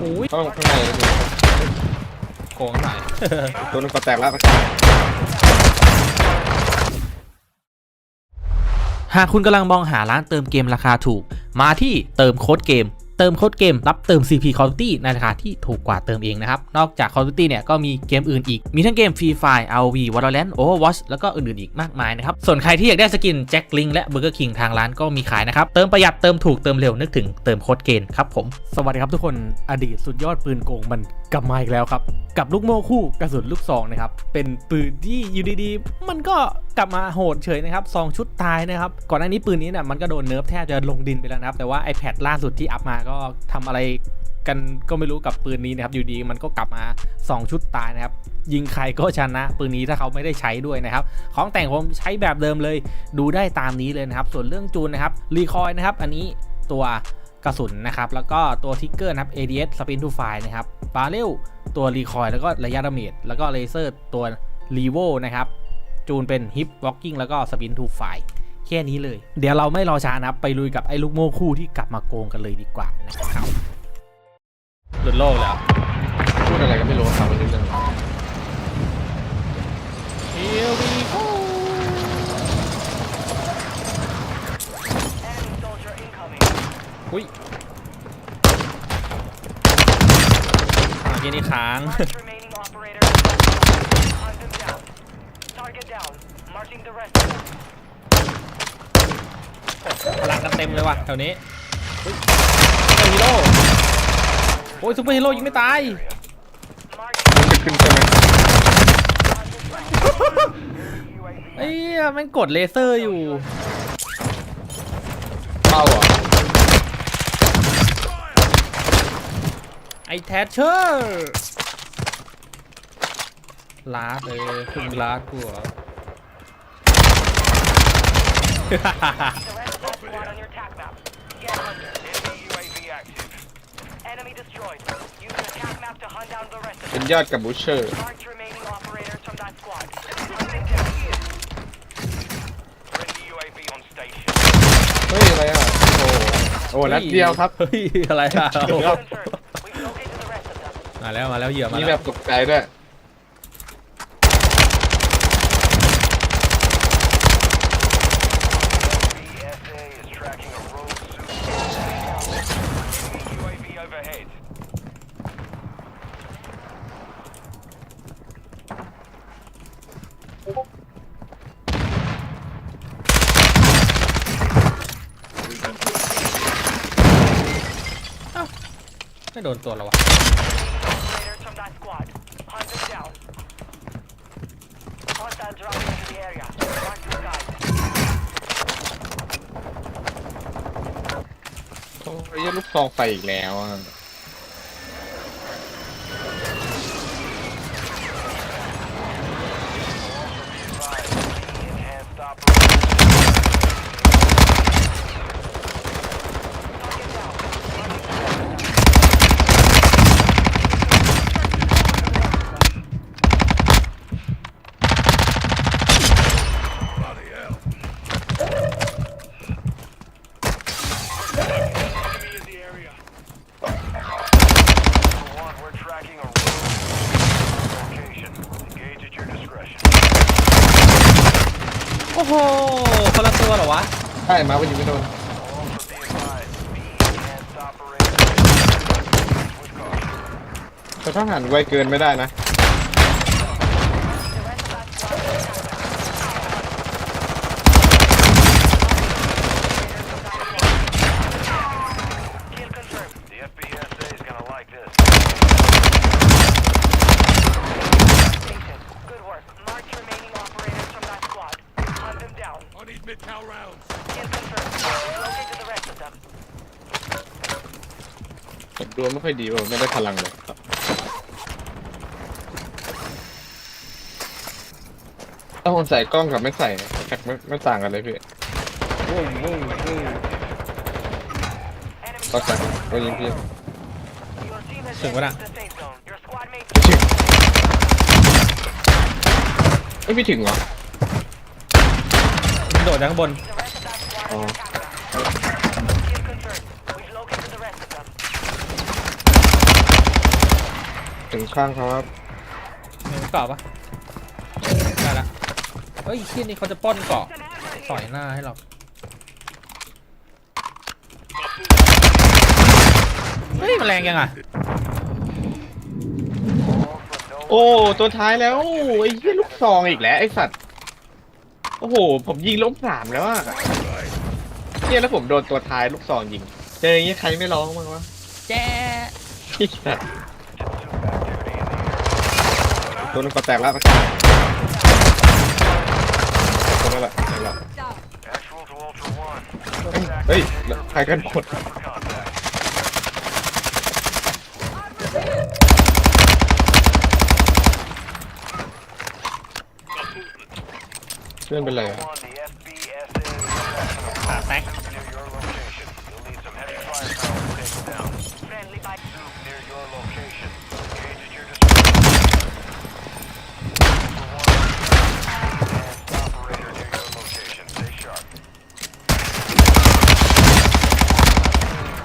โอ้ยต้องข้างในดูโกงหน่อยตัวนึงก็แตกแล้วหากคุณกำลังมองหาร้านเติมเกมราคาถูก มาที่เติมโค้ดเกม เติมโค้ดเกมรับเติม CP Call of Duty ในราคาที่ถูกกว่าเติมเองนะครับ นอกจาก Call of Duty เนี่ยก็มีเกมอื่นอีก มีทั้งเกม Free Fire ROV Valorant Overwatch แล้วก็อื่นๆอีกมากมายนะครับ ส่วนใครที่อยากได้สกินแจ็คลิงและ Burger King ทางร้านก็มีขายนะครับ เติมประหยัดเติมถูกเติมเร็วนึกถึงเติมโค้ดเกมครับผม สวัสดีครับทุกคนอดีตสุดยอดปืนโกงมันกลับมาอีกแล้วครับกับลูกโม่คู่กระสุนลูกซองนะครับเป็นปืนที่อยู่ดีๆ มันก็ กลับมาโหดเฉยนะครับซองชุดตายนะครับก่อนหน้านี้ปืนนี้เนี่ยมันก็โดนเนิร์ฟแทบจะลงดินไปแล้วนะครับแต่ว่า iPad ล่าสุดที่อัพมาก็ทำอะไรกันก็ไม่รู้กับปืนนี้นะครับอยู่ดีมันก็กลับมาสองชุดตายนะครับยิงใครก็ชนะปืนนี้ถ้าเขาไม่ได้ใช้ด้วยนะครับของแต่งผมใช้แบบเดิมเลยดูได้ตามนี้เลยนะครับส่วนเรื่องจูนนะครับรีคอยนะครับอันนี้ตัวกระสุนนะครับแล้วก็ตัวทิกเกอร์นะครับ ADS Spin to Fire นะครับบาเรลตัวรีคอยแล้วก็ระยะดาเมจแล้วก็เลเซอร์ตัวรีโวนะครับ จูนเป็นฮิปวอล์กิ้งแล้วก็สปินทูไฟแค่นี้เลย เดี๋ยวเราไม่รอช้านะครับไปลุยกับไอ้ลูกโม่คู่ที่กลับมาโกงกันเลยดีกว่านะครับหลุดโลกแล้วพูดอะไรก็ไม่รู้ครับไม่รู้เรื่อง Here we go Enemy soldier incoming. อุ้ยเมื่อกี้นี่ค้าง Last remaining operator. Hunt them down. Target Marking the rest พลังกันเต็มเลยว่ะแถวนี้ซุปเปอร์ฮีโร่โอ้ยซุปเปอร์ฮีโร่ยิงไม่ตาย Marking จะขึ้นใช่ไหม ไอ้เหี้ยแม่งกดเลเซอร์อยู่ เป้าเหรอะไอ้แทชเชอร์ลาดเลยพึ่งลาดกูเหรอ the rest of that squad on your attack map. Get hunter. Enemy UAV active. Enemy destroyed. Use your attack map to hunt down the rest of เป็น them. ยอดกับบูชเชอร์ Mark remaining operators from that squad. Hunt them down. Friendly UAV on station. เฮ้ย อะไรอะ โอ้โหโอ้โหนัดเดียวครับ เฮ้ยอะไรอะครับ Confirmed. We've located the rest of them. มาแล้วมาแล้วเหยื่อมามีแล้วแบบตกใจด้วย ไม่โดนตัวเราวะโอ้ยลูกซองไฟอีกแล้วอะ Enhanced operation. Target down. Marking the rest of them. Enemy in the area. Number one, we're tracking a rogue location. Engage at your discretion. โหคนละตัวเหรอวะ ใช่มาวันยิงไม่โดน be advised. enhanced operator. With caution. แต่ถ้าหันไวเกินไม่ได้นะ The rest of that squad is attacked. Kill confirmed. The FBSA is gonna like this. Station. Good work. Mark remaining operators from that squad. Hunt them down. I need mid-tower rounds. Kill confirmed. Locate the rest of them. ผมดูไม่ค่อยดีว่าไม่ได้พลังเลยครับถ้าผมใส่กล้องกับไม่ใส่แท็กไม่ไม่ต่างกันเลยพี่ Enemy ก็ใส่ก็ยิงพี่ Your team has Sure, what entered up? the safe zone. Your squad mates ไม่ถึงไม่พี่ถึงเหรอ โดดจากข้างบน The rest of that squad Oh. is attacked. Kill confirmed. We've located the rest of them. ถึงข้างเขาครับมีเกาะปะได้ละเฮ้ยที่นี่เขาจะปล้นเกาะต่อยหน้าให้เราเฮ้ยมันแรงยังอะโอ้ตัวท้ายแล้วไอ้เหี้ยลูกซองอีกแล้วไอ้สัตว์ โอ้โห ผมยิงล้มสามแล้วอะเหี้ยแล้วผมโดนตัวท้ายลูกซองยิงเจออย่างงี้ใครไม่ร้องบ้างวะแจ้ไอ้สัตว์ตัวนึงก็แตกแล้วตัวนั้นแหละนั่นแหละ Actual to Ultra One. เฮ้ย ใครกันหมด เพื่อนเป็นไรอะ One, the SBSA ขาแตก near your location. You'll need some heavy firepower to take them down. Friendly by soup near your location. Engage at your discretion. Ultra One, advanced operator near your location. Stay sharp.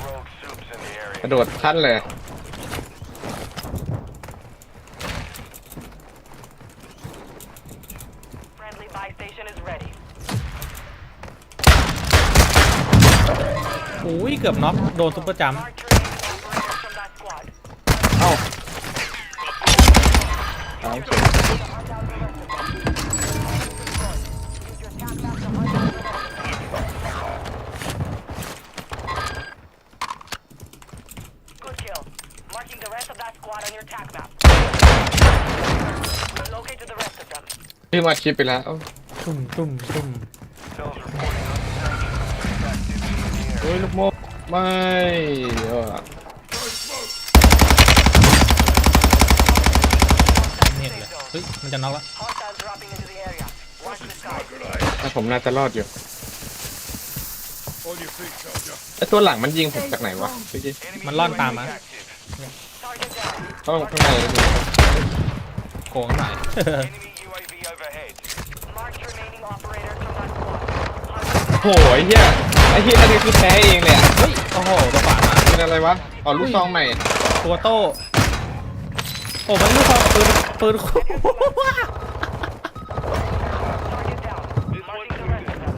Rogue soups in the ก area. ระโดดขั้นเลย Friendly buy station is ready. โอ้ยเกือบน็อกโดนซุปเปอร์จัมป์ Mark remaining operators from that squad. เอ้าตามเฉย Good kill. Marking the rest of that squad on your tac map. พี่มาชิปไปแล้วเอ้าตุ้มตุ้มตุ้ม Cells reporting unsanctioned activity in the เฮ้ยลูกโม่ไม่เออเห็นเลยเฮ้ยมันจะน็อกแล้ว Hostiles dropping into the area. Watch the sky. แต่ผมน่าจะรอดอยู่ไอตัวหลังมันยิงผมจากไหนวะเมื่อกี้มันล่อนตามมา Target down. เข้าข้างในเลยโกงหน่อย Enemy UAV overhead. Mark remaining operators from that squad. โหไอ้เหี้ยไอ้เหี้ยอันนี้คือแพ้เองเลยอะเฮ้ยโอ้โหตัวขวามาเป็นอะไรวะอ๋อลูกซองใหม่ตัวโต้โอ้มันลูกซองกับปืนปืนคู่ Target down. Marking the rest of them.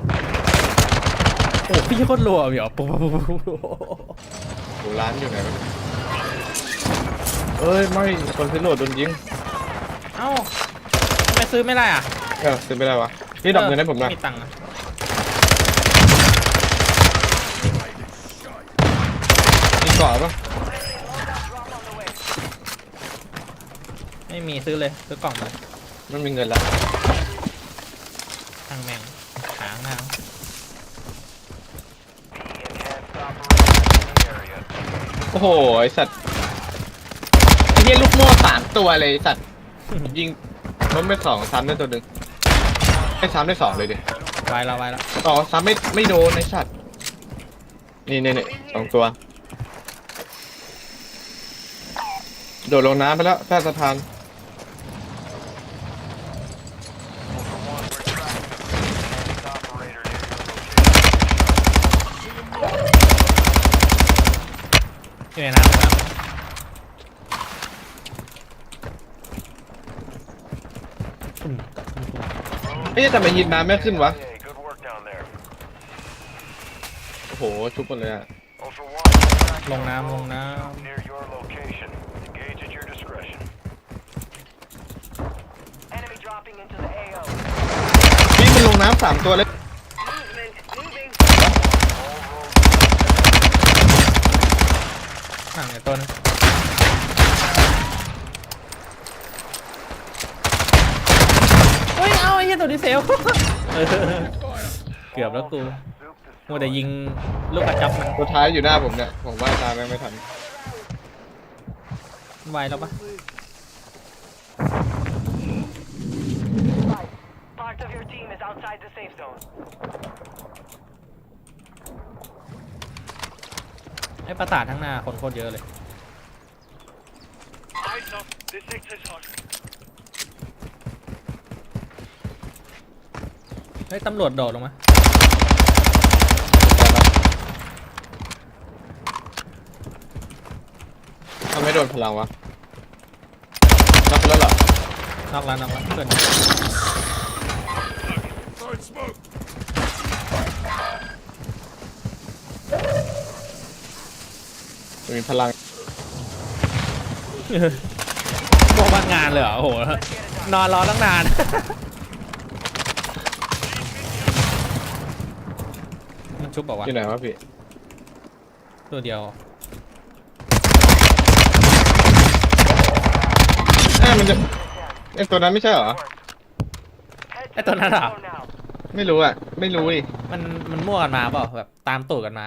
โอ้พี่โคตรรัวเดี๋ยวปุ๊บปุ๊บปุ๊บปุ๊บโหร้านอยู่ไหนวะเอ้ยไม่คนซื้อโหลดโดนยิงเอ้าทำไมซื้อไม่ได้อะเออซื้อไม่ได้วะพี่ดอกเงินให้ผมหน่อยมีตังค์อะ เกาะปะไม่มีซื้อเลยซื้อกล่องเลยมันมีเงินแล้วทางแมงหางหน้าโอ้โหไอสัตว์ไอ้เหี้ยลูกโม่สามตัวเลยไอ้สัตว์ ยิงล้มไปสองซ้ำได้ตัวหนึ่งไอ้ซ้ำได้สองเลยดิไวแล้วไวแล้วอ๋อซ้ำไม่ไม่โดนไอ้สัตว์ นี่นี่นี่สองตัว โดดลงน้ำไปแล้วแพทย์สะพาน อยู่ในน้ำครัต่มม่เอ๊ะทำไมยิงน้ำไม่ขึ้นวะโอ้โหชุบหมดเลยอะลงน้ำลงน้ำ location. Engage at your discretion. Enemy dropping into the AO. พี่มั นลงน้ำสามตัวเลย Movement, moving. ำห่างในต้นงเฮ้ย เอาไอ้เหี้ยตัวนี้เซลเออเกือบแล้วกูมัวแต่ยิงลูกกระจับมันตัวท้ายอยู่หน้าผมเนี่ย ผมว่าตามแม่งไม่ทันไวแล้วปะ Part of your team is outside the safe zone. ไอ้ประสาททั้งหน้าคนโคตรเยอะเลย Eyes up. This sector's hot. เฮ้ยตำรวจโดดลงมา ทำไมโดนพลังวะนอกแล้วนอกแล้วเพื่อน มีพลังบอกว่างานเลยเหรอโอ้โห นอนรอตั้งนาน มันชุบบอกว่าที่ไหนวะพี่ตัวเดียวเอ้ยมันจะไอตัวนั้นไม่ใช่เหรอไอ้ตัว ไม่รู้อะ ไม่รู้ดิมันมันมั่วกันมาเปล่าแบบตามตูดกันมา